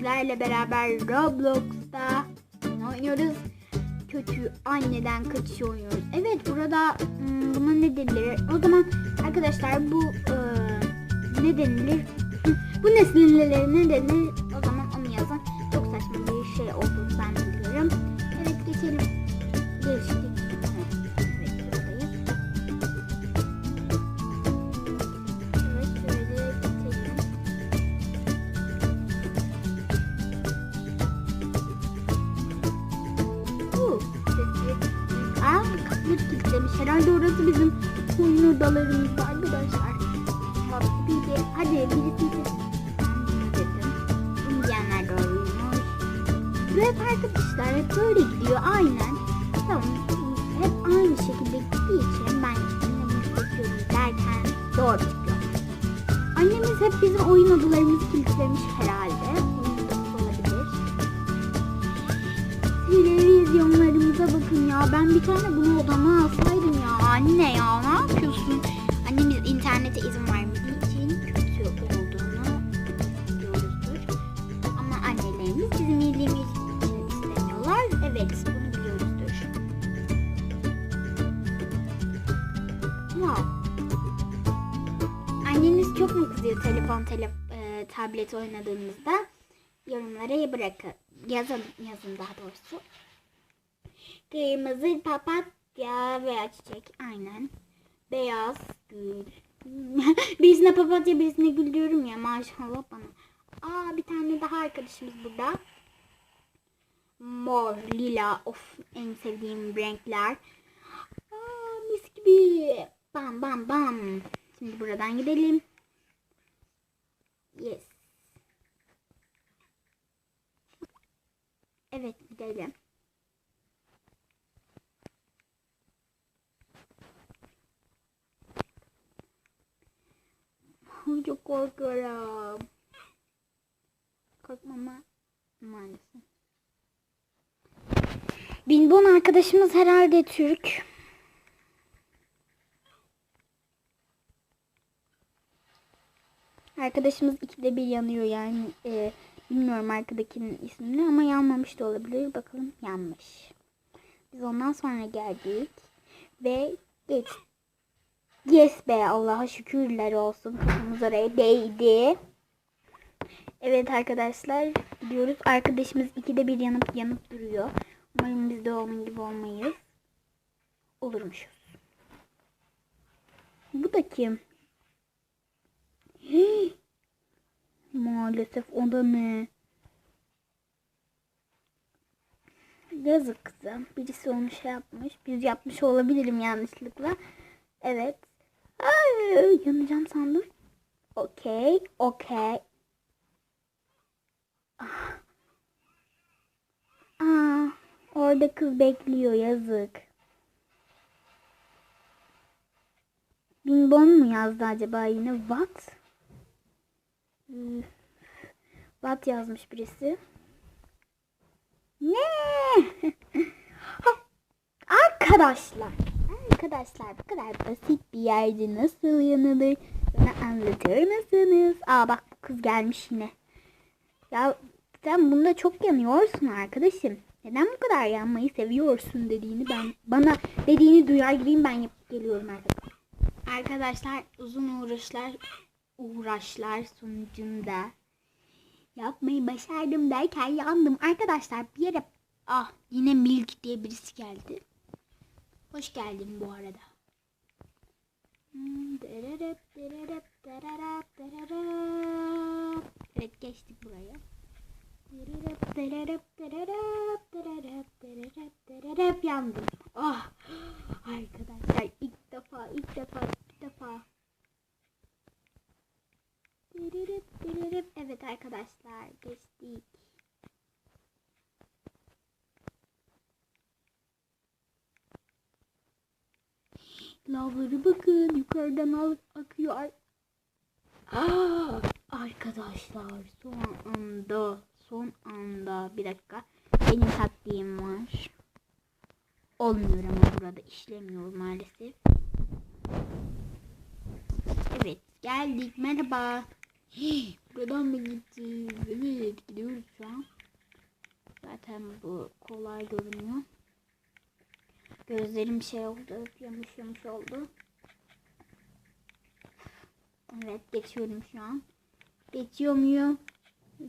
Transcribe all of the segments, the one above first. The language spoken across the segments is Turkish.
sizlerle beraber Roblox'ta oynuyoruz? Kötü anneden kaçış oynuyoruz. Evet burada hmm, buna ne denilir? O zaman arkadaşlar bu e, ne denilir? Bu nesnelere ne oyun odalarımız arkadaşlar. Bir de hadi birisi de dedim. Bunu diyenler doğruymuş. Ve arkadaşlar hep böyle gidiyor aynen. Tamam. Hep aynı şekilde gittiği için ben annemi seçiyorum derken doğru çıkıyor. Annemiz hep bizim oyun odalarımızı kilitlemiş herhalde. Olabilir. Televizyonlarımıza bakın ya. Ben bir tane bunu odama alsaydım. Anne ya ne yapıyorsun? Annemiz internete izin vermediği için kötü olduğunu biliyoruzdur. Ama annelerimiz bizim iyiliğimiz için istemiyorlar. Evet bunu biliyoruzdur. Wow. Anneniz çok mu kızıyor telefon, tele, e, tablet oynadığınızda? Yorumlara bırakın. Yazın, yazın daha doğrusu. Kırmızı papatya veya çiçek. Aynen. Beyaz gül. birisine papatya birisine gül diyorum ya maşallah bana. Aa bir tane daha arkadaşımız burada. Mor, lila. Of en sevdiğim renkler. Aa mis gibi. Bam bam bam. Şimdi buradan gidelim. Yes. Evet gidelim. Ay, Çok korkuyorum. Korkmama maalesef. Binbon arkadaşımız herhalde Türk. Arkadaşımız ikide bir yanıyor yani. e, bilmiyorum arkadakinin ismini ama yanmamış da olabilir. Bakalım yanmış. Biz ondan sonra geldik. Ve geç. Yes be Allah'a şükürler olsun. Kafamız oraya değdi. Evet arkadaşlar gidiyoruz. Arkadaşımız ikide bir yanıp yanıp duruyor. Umarım biz de onun gibi olmayız. Olurmuşuz. Bu da kim? Hii. Maalesef o da ne? Yazık kızım. Birisi onu şey yapmış. Biz yapmış olabilirim yanlışlıkla. Evet. Ay, yanacağım sandım. Okey. Okey. Ah. Aa, orada kız bekliyor yazık. Binbon mu yazdı acaba yine? What? What yazmış birisi. Ne? Arkadaşlar. Arkadaşlar bu kadar basit bir yerde nasıl yanılır? Bana anlatır mısınız? Aa bak bu kız gelmiş yine. Ya sen bunda çok yanıyorsun arkadaşım. Neden bu kadar yanmayı seviyorsun dediğini ben bana dediğini duyar gibiyim ben yapıp geliyorum arkadaşlar. Arkadaşlar uzun uğraşlar uğraşlar sonucunda yapmayı başardım derken yandım. Arkadaşlar bir yere ah yine Milk diye birisi geldi. Hoş geldin bu arada. Hmm. Evet geçtik buraya. Yandım. Ah arkadaşlar ilk defa ilk defa ilk defa. Evet arkadaşlar geçtik. Lavları bakın yukarıdan akıyor. Aa, arkadaşlar son anda son anda bir dakika benim taktiğim var. Olmuyor ama burada işlemiyor maalesef. Evet geldik merhaba. Buradan mı gideceğiz? Evet gidiyoruz şu an. Zaten bu kolay görünüyor. Gözlerim şey oldu. Yamış yamış oldu. Evet geçiyorum şu an. Geçiyor muyum?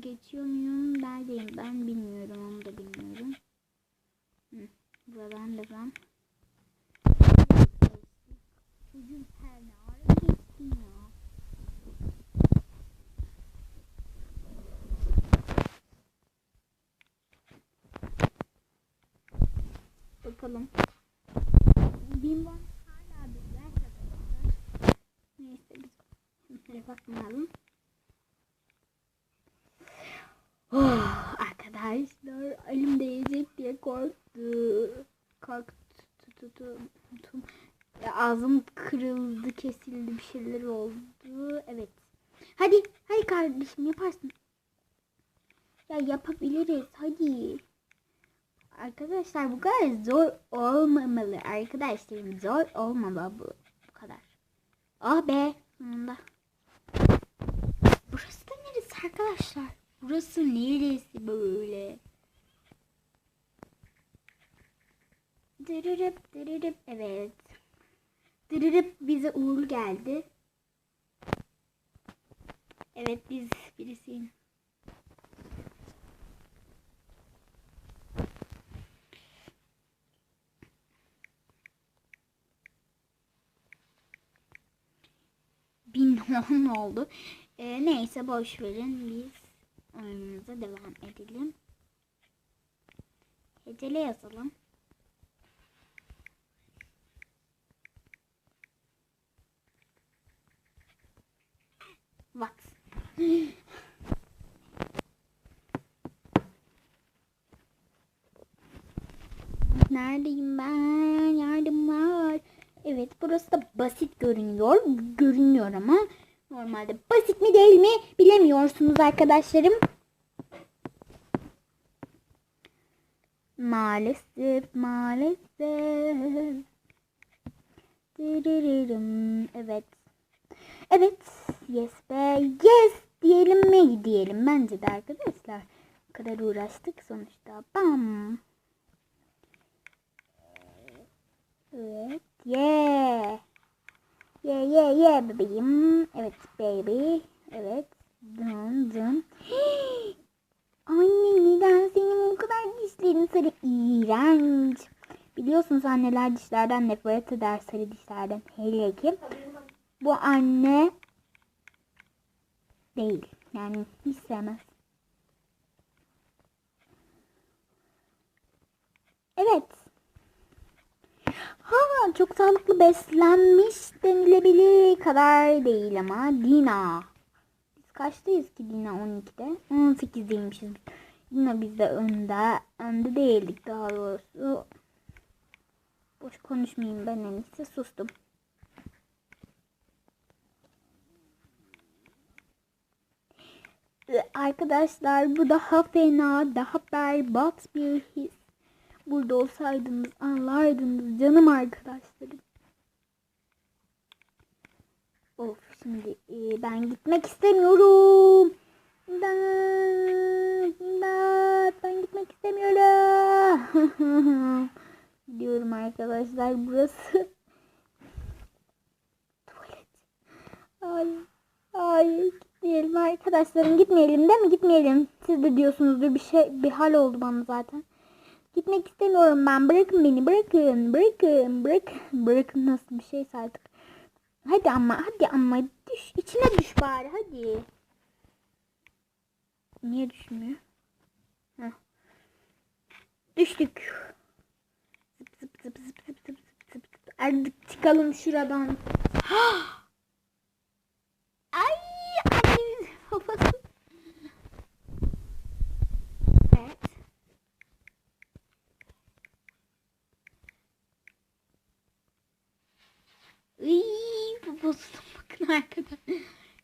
Geçiyor muyum? Neredeyim ben bilmiyorum. Onu da bilmiyorum. Hı. Buradan da ben. Çocuğum her ne ara ya. Bakalım. Bimbom hala bizler arkadaşlar. Neyse biz bunlara bakmayalım. Oh, arkadaşlar elim değecek diye korktu. Korktum. Ağzım kırıldı, kesildi, bir şeyler oldu. Evet. Hadi, hadi kardeşim yaparsın. Ya yapabiliriz, hadi. Arkadaşlar bu kadar zor olmamalı. Arkadaşlarım zor olmamalı bu, bu kadar. Ah be sonunda. Arkadaşlar? Burası neresi böyle? Dırırıp dırırıp evet. Dırırıp bize uğurlu geldi. Evet biz birisiyim. bin on oldu. Ee, neyse boş verin biz oyunumuza devam edelim. Hecele yazalım. What? Neredeyim ben? Yardım var. Evet burası da basit görünüyor. Görünüyor ama normalde basit mi değil mi bilemiyorsunuz arkadaşlarım. Maalesef maalesef. Evet. Evet. Yes be. Yes diyelim mi diyelim bence de arkadaşlar. Bu kadar uğraştık sonuçta. Bam. Evet. Yeah. Yeah yeah yeah bebeğim. Evet baby. Evet. Dın dın. Anne neden senin bu kadar dişlerin sarı iğrenç. Biliyorsunuz anneler dişlerden nefret eder sarı dişlerden. Hele ki bu anne değil. Yani hiç sevmez. Evet. Ha çok sağlıklı beslenmiş denilebilir kadar değil ama Dina. Biz kaçtayız ki Dina 12'de? 18'deymişiz. Dina bizde önde. Önde değildik daha doğrusu. Boş konuşmayayım ben en iyisi sustum. Arkadaşlar bu daha fena, daha berbat bir his. Burada olsaydınız anlardınız canım arkadaşlarım. Of şimdi e, ben gitmek istemiyorum. İmdat, imdat, ben gitmek istemiyorum. Gidiyorum arkadaşlar burası. Tuvalet. Hayır, hayır gitmeyelim arkadaşlarım gitmeyelim değil mi gitmeyelim. Siz de diyorsunuzdur bir şey bir hal oldu bana zaten. Gitmek istemiyorum ben. Bırakın beni. Bırakın. Bırakın. Bırak. Bırakın nasıl bir şeyse artık. Hadi ama. Hadi ama. Düş. içine düş bari. Hadi. Niye düşmüyor? Heh. Düştük. Zıp zıp zıp zıp zıp zıp zıp zıp. Artık çıkalım şuradan. Ay annemin babası. Evet. Bozuldu bakın arkadaşlar.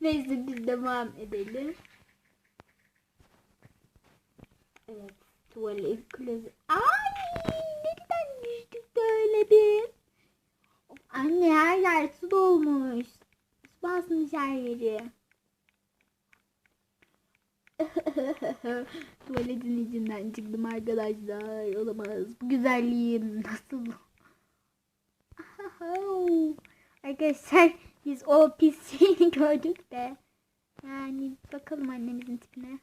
Neyse biz devam edelim. Evet. Tuvalet klozet. Ay neden düştük böyle bir? Anne her yer su dolmuş. Su basmış her yeri. Tuvaletin içinden çıktım arkadaşlar. Olamaz. Bu güzelliğim nasıl? arkadaşlar biz o pis şeyini gördük de. Yani bakalım annemizin tipine.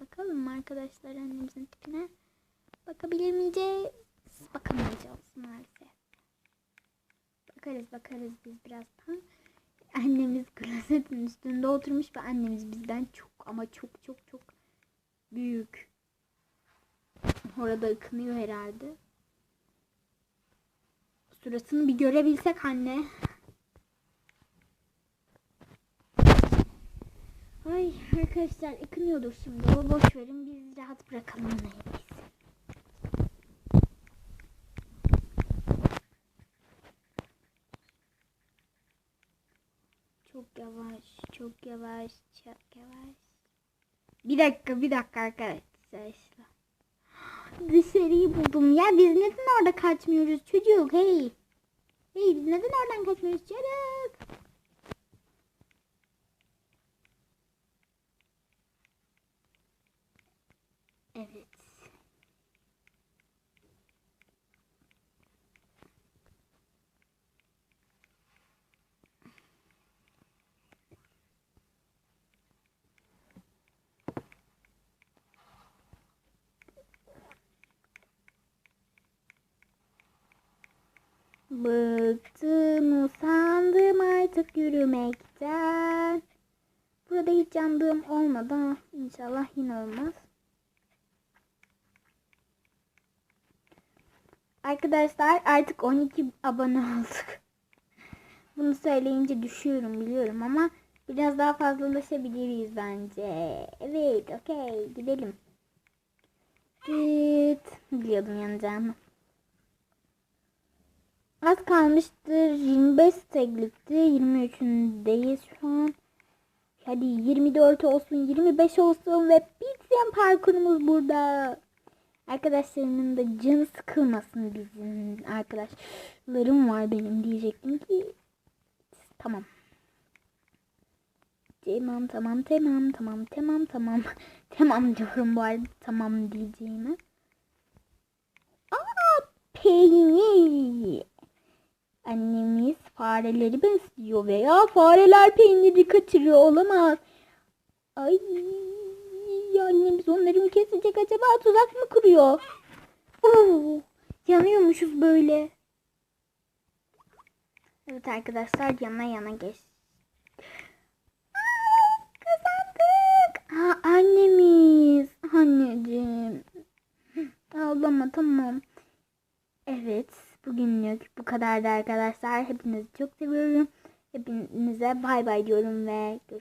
Bakalım arkadaşlar annemizin tipine. Bakabilir miyeceğiz? Bakamayacağız maalesef. Bakarız bakarız biz birazdan. Annemiz klozetin üstünde oturmuş ve annemiz bizden çok ama çok çok çok büyük. Orada ıkınıyor herhalde. Suratını bir görebilsek anne. Ay arkadaşlar ıkınıyordur şimdi. O boş verin biz rahat bırakalım onu. Çok yavaş, çok yavaş, çok yavaş. Bir dakika, bir dakika arkadaşlar. Dışarıyı buldum ya. Biz neden orada kaçmıyoruz çocuk? Hey. Hey biz neden oradan kaçmıyoruz çocuk? Evet. Bıktım usandım artık yürümekten. Burada hiç yandığım olmadı ama inşallah yine olmaz. Arkadaşlar artık 12 abone olduk. Bunu söyleyince düşüyorum biliyorum ama biraz daha fazlalaşabiliriz bence. Evet okey gidelim. Git. Biliyordum yanacağını. Az kalmıştır. 25 steglikti. 23'ündeyiz şu an. Hadi 24 olsun, 25 olsun ve bitsin parkurumuz burada. Arkadaşlarımın da canı sıkılmasın bizim arkadaşlarım var benim diyecektim ki tamam. Tamam tamam tamam tamam tamam tamam tamam diyorum bu arada tamam diyeceğime. Aa peynir. Annemiz fareleri besliyor veya fareler peyniri kaçırıyor olamaz. Ay annemiz onları mı kesecek acaba tuzak mı kuruyor? Oo, yanıyormuşuz böyle. Evet arkadaşlar yana yana geç. Kazandık. Aa, annemiz. Anneciğim. Ağlama tamam. Evet bugünlük bu kadardı arkadaşlar. Hepinizi çok seviyorum. Hepinize bay bay diyorum ve görüşürüz.